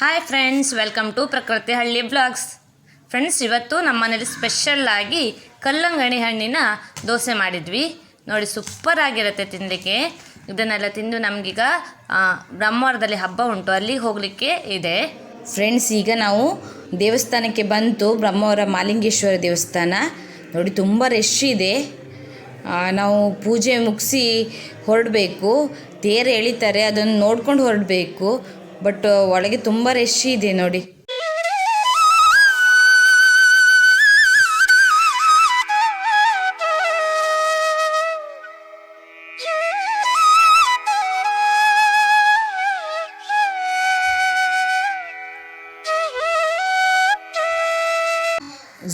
Hi friends welcome to ಪ್ರಕೃತಿ ಹಳ್ಳಿ blogs friends ಇವತ್ತು ನಮ್ಮ ಮನೇಲಿ ಸ್ಪೆಷಲ್ ಆಗಿ ಕಲ್ಲಂಗಡಿ ಹಣ್ಣಿನ ದೋಸೆ ಮಾಡಿದ್ವಿ. ನೋಡಿ ಸೂಪರ್ ಆಗಿರುತ್ತೆ ತಿನ್ನಲಿಕ್ಕೆ ಇದನ್ನೆಲ್ಲ ತಿಂದು ನಮಗೀಗ ಬ್ರಹ್ಮವಾರದಲ್ಲಿ ಹಬ್ಬ ಉಂಟು. ಅಲ್ಲಿಗೆ ಹೋಗಲಿಕ್ಕೆ ಇದೆ. ಫ್ರೆಂಡ್ಸ್ ಈಗ ನಾವು ದೇವಸ್ಥಾನಕ್ಕೆ ಬಂತು ಬ್ರಹ್ಮವರ ಮಾಲಿಂಗೇಶ್ವರ ದೇವಸ್ಥಾನ. ನೋಡಿ, ತುಂಬ ರಶ್ ಇದೆ. ನಾವು ಪೂಜೆ ಮುಗಿಸಿ ಹೊರಡಬೇಕು. ತೇರು ಎಳಿತಾರೆ, ಅದನ್ನು ನೋಡ್ಕೊಂಡು ಹೊರಡಬೇಕು. ಬಟ್ ಒಳಗೆ ತುಂಬ ರಶ್ ಇದೆ ನೋಡಿ.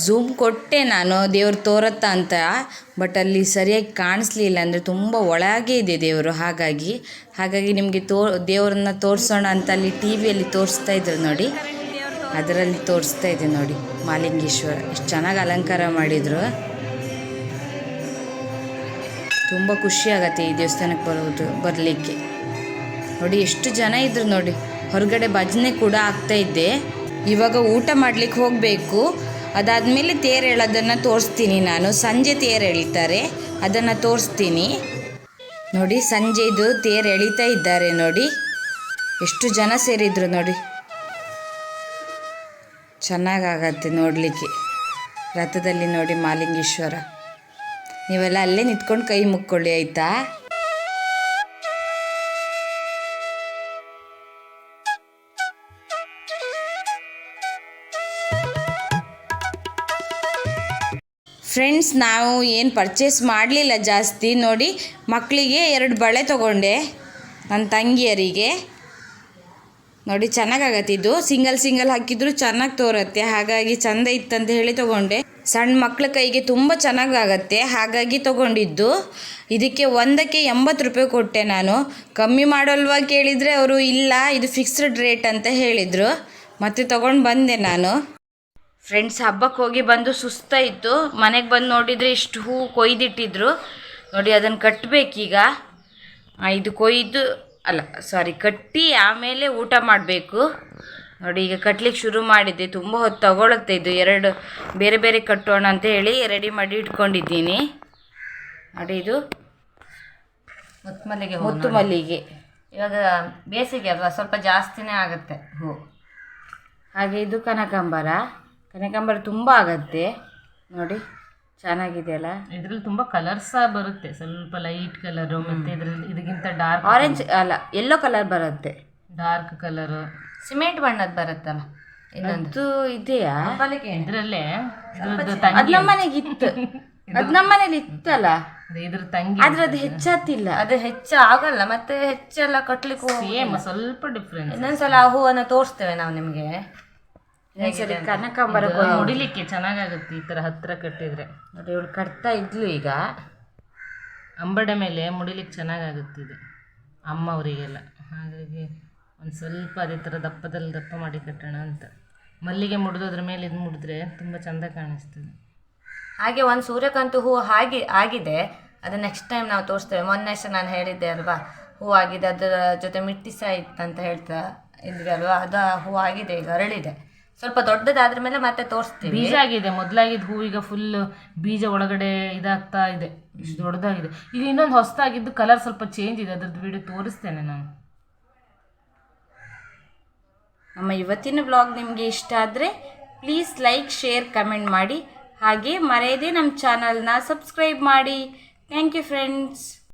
ಝೂಮ್ ಕೊಟ್ಟೆ ನಾನು, ದೇವ್ರು ತೋರತ್ತ ಅಂತ. ಬಟ್ ಅಲ್ಲಿ ಸರಿಯಾಗಿ ಕಾಣಿಸ್ಲಿಲ್ಲ ಅಂದರೆ ತುಂಬ ಒಳಗೆ ಇದೆ ದೇವರು, ಹಾಗಾಗಿ. ಹಾಗಾಗಿ ನಿಮಗೆ ತೋ, ದೇವ್ರನ್ನ ತೋರಿಸೋಣ ಅಂತ ಅಲ್ಲಿ ಟಿ ವಿಯಲ್ಲಿ ತೋರಿಸ್ತಾ ಇದ್ರು ನೋಡಿ. ಅದರಲ್ಲಿ ತೋರಿಸ್ತಾ ಇದೆ ನೋಡಿ, ಮಾಲಿಂಗೇಶ್ವರ. ಎಷ್ಟು ಚೆನ್ನಾಗಿ ಅಲಂಕಾರ ಮಾಡಿದರು. ತುಂಬ ಖುಷಿ ಆಗತ್ತೆ ಈ ದೇವಸ್ಥಾನಕ್ಕೆ ಬರೋದು, ಬರಲಿಕ್ಕೆ. ನೋಡಿ, ಎಷ್ಟು ಜನ ಇದ್ರು ನೋಡಿ. ಹೊರಗಡೆ ಭಜನೆ ಕೂಡ ಆಗ್ತಾ ಇದ್ದೆ. ಇವಾಗ ಊಟ ಮಾಡ್ಲಿಕ್ಕೆ ಹೋಗಬೇಕು. ಅದಾದಮೇಲೆ ತೇರು ಎಳೋದನ್ನು ತೋರಿಸ್ತೀನಿ ನಾನು. ಸಂಜೆ ತೇರು ಎಳಿತಾರೆ ಅದನ್ನು ತೋರಿಸ್ತೀನಿ. ನೋಡಿ, ಸಂಜೆದು ತೇರು ಎಳಿತಾ ಇದ್ದಾರೆ ನೋಡಿ. ಎಷ್ಟು ಜನ ಸೇರಿದ್ರು ನೋಡಿ. ಚೆನ್ನಾಗಾಗತ್ತೆ ನೋಡಲಿಕ್ಕೆ. ರಥದಲ್ಲಿ ನೋಡಿ ಮಾಲಿಂಗೇಶ್ವರ. ನೀವೆಲ್ಲ ಅಲ್ಲೇ ನಿಂತ್ಕೊಂಡು ಕೈ ಮುಕ್ಕೊಳ್ಳಿ, ಆಯಿತಾ? ಫ್ರೆಂಡ್ಸ್, ನಾವು ಏನು ಪರ್ಚೇಸ್ ಮಾಡಲಿಲ್ಲ ಜಾಸ್ತಿ. ನೋಡಿ ಮಕ್ಕಳಿಗೆ ಎರಡು ಬಳೆ ತೊಗೊಂಡೆ ನನ್ನ ತಂಗಿಯರಿಗೆ. ನೋಡಿ, ಚೆನ್ನಾಗಾಗತ್ತೆ ಇದು. ಸಿಂಗಲ್ ಸಿಂಗಲ್ ಹಾಕಿದ್ರು ಚೆನ್ನಾಗಿ ತೋರತ್ತೆ. ಹಾಗಾಗಿ ಚಂದ ಇತ್ತಂತ ಹೇಳಿ ತೊಗೊಂಡೆ. ಸಣ್ಣ ಮಕ್ಕಳ ಕೈಗೆ ತುಂಬ ಚೆನ್ನಾಗಾಗತ್ತೆ. ಹಾಗಾಗಿ ತೊಗೊಂಡಿದ್ದು. ಇದಕ್ಕೆ ಒಂದಕ್ಕೆ ಎಂಬತ್ತು ರೂಪಾಯಿ ಕೊಟ್ಟೆ ನಾನು. ಕಮ್ಮಿ ಮಾಡೋಲ್ವಾ ಕೇಳಿದರೆ ಅವರು ಇಲ್ಲ, ಇದು ಫಿಕ್ಸ್ಡ್ ರೇಟ್ ಅಂತ ಹೇಳಿದರು. ಮತ್ತೆ ತೊಗೊಂಡು ಬಂದೆ ನಾನು. ಫ್ರೆಂಡ್ಸ್ ಹಬ್ಬಕ್ಕೆ ಹೋಗಿ ಬಂದು ಸುಸ್ತಾಯಿತು. ಮನೆಗೆ ಬಂದು ನೋಡಿದರೆ ಇಷ್ಟು ಹೂ ಕೊಯ್ದಿಟ್ಟಿದ್ರು. ನೋಡಿ ಅದನ್ನು ಕಟ್ಟಬೇಕೀಗ ಇದು ಕೊಯ್ದು ಅಲ್ಲ ಸಾರಿ ಕಟ್ಟಿ ಆಮೇಲೆ ಊಟ ಮಾಡಬೇಕು. ನೋಡಿ ಈಗ ಕಟ್ಲಿಕ್ಕೆ ಶುರು ಮಾಡಿದ್ದೆ. ತುಂಬ ಹೊತ್ತು ತಗೊಳುತ್ತೆ ಇದು. ಎರಡು ಬೇರೆ ಬೇರೆ ಕಟ್ಟೋಣ ಅಂತ ಹೇಳಿ ರೆಡಿ ಮಾಡಿ ಇಟ್ಕೊಂಡಿದ್ದೀನಿ. ನೋಡಿ ಇದು ಮುತ್ತು ಮಲ್ಲಿಗೆ ಹೂ ಮುತ್ತು ಮಲ್ಲಿಗೆ ಇವಾಗ ಬೇಸಿಗೆ ಅಲ್ವಾ? ಸ್ವಲ್ಪ ಜಾಸ್ತಿನೇ ಆಗುತ್ತೆ ಹೂ. ಹಾಗೆ ಇದು ಕನಕಾಂಬರ. ಕನಕಾಂಬರ ತುಂಬ ಆಗತ್ತೆ. ನೋಡಿ ಚೆನ್ನಾಗಿದೆಯಲ್ಲ? ಇದ್ರಲ್ಲಿ ತುಂಬಾ ಕಲರ್ಸ್ ಬರುತ್ತೆ. ಸ್ವಲ್ಪ ಲೈಟ್ ಕಲರ್ ಮತ್ತೆ ಇದ್ರಲ್ಲಿ ಇದಕ್ಕಿಂತ ಡಾರ್ಕ್ ಆರೆಂಜ್ ಅಲ್ಲ ಎಲ್ಲೋ ಕಲರ್ ಬರುತ್ತೆ. ಡಾರ್ಕ್ ಕಲರ್ ಸಿಮೆಂಟ್ ಬಣ್ಣದ ಬರುತ್ತಲ್ಲ ಇನ್ನೊಂದು. ಇದೆಯಾ? ಇದ್ರಲ್ಲೇ. ಅದು ನಮ್ಮನೆಗೆ ಇತ್ತು. ಅದು ನಮ್ಮನೇಲಿ ಇತ್ತಲ್ಲ? ಇದ್ರ ತಂಗಿ ಆದ್ರೆ ಅದು ಹೆಚ್ಚತ್ತಿಲ್ಲ ಅದು ಹೆಚ್ಚ ಆಗಲ್ಲ ಮತ್ತೆ ಹೆಚ್ಚೆಲ್ಲ ಕಟ್ಲಿಕ್ಕೆ ಹೋಗಿ ಸೇಮ್ ಸ್ವಲ್ಪ ಡಿಫ್ರೆನ್ಸ್ ಇನ್ನೊಂದ್ಸಲ ಆ ಹೂವನ್ನ ತೋರಿಸ್ತೇವೆ ನಾವು ನಿಮಗೆ. ಇನ್ನೊಂದ್ಸರಿ ಕನಕಾಂಬರ ಚೆನ್ನಾಗಾಗುತ್ತೆ ಈ ತರ ಹತ್ರ ಕಟ್ಟಿದ್ರೆ. ನೋಡಿ ಇವಳು ಕಟ್ತಾ ಇದ್ಲು ಈಗ. ಅಂಬಡ ಮೇಲೆ ಮುಡಿಲಿಕ್ಕೆ ಚೆನ್ನಾಗಾಗುತ್ತೆ ಇದು. ಅಮ್ಮ ಅವರಿಗೆಲ್ಲ ಹಾಗಾಗಿ ಒಂದು ಸ್ವಲ್ಪ ಅದೇ ಥರ ದಪ್ಪದಲ್ಲಿ ದಪ್ಪ ಮಾಡಿ ಕಟ್ಟೋಣ ಅಂತ. ಮಲ್ಲಿಗೆ ಮುಡಿದೋದ್ರ ಮೇಲೆ ಇದು ಮುಡಿದ್ರೆ ತುಂಬ ಚಂದ ಕಾಣಿಸ್ತದೆ. ಹಾಗೆ ಒಂದು ಸೂರ್ಯಕಾಂತಿ ಹೂವು ಹಾಗೆ ಆಗಿದೆ. ಅದು ನೆಕ್ಸ್ಟ್ ಟೈಮ್ ನಾವು ತೋರಿಸ್ತೇವೆ. ಮೊನ್ನೆ ಅಷ್ಟೇ ನಾನು ಹೇಳಿದ್ದೆ ಅಲ್ವಾ? ಹೂ ಆಗಿದೆ. ಅದರ ಜೊತೆ ಮಿಟ್ಟಿ ಸಹ ಇತ್ತಂತ ಹೇಳ್ತಾ ಇದ್ವಿ ಅಲ್ವಾ? ಅದು ಹೂ ಆಗಿದೆ ಈಗ ಅರಳಿದೆ. ಸ್ವಲ್ಪ ದೊಡ್ಡದಾದ್ರ ಮೇಲೆ ಮತ್ತೆ ತೋರಿಸ್ತೀವಿ. ಬೀಜ ಆಗಿದೆ ಮೊದಲಾಗಿದ್ದ ಹೂವಿಗೆ ಫುಲ್ ಬೀಜ ಒಳಗಡೆ ಇದಾಗ್ತಾ ಇದೆ. ಇಷ್ಟು ದೊಡ್ಡದಾಗಿದೆ. ಈಗ ಇನ್ನೊಂದು ಹೊಸದಾಗಿದ್ದು ಕಲರ್ ಸ್ವಲ್ಪ ಚೇಂಜ್ ಇದೆ ಅದ್ರದ್ದು ವಿಡಿಯೋ ತೋರಿಸ್ತೇನೆ ನಾನು. ನಮ್ಮ ಇವತ್ತಿನ ಬ್ಲಾಗ್ ನಿಮಗೆ ಇಷ್ಟ ಆದರೆ ಪ್ಲೀಸ್ ಲೈಕ್ ಶೇರ್ ಕಮೆಂಟ್ ಮಾಡಿ. ಹಾಗೆ ಮರೆಯದೆ ನಮ್ಮ ಚಾನಲ್ನ ಸಬ್ಸ್ಕ್ರೈಬ್ ಮಾಡಿ. Thank you friends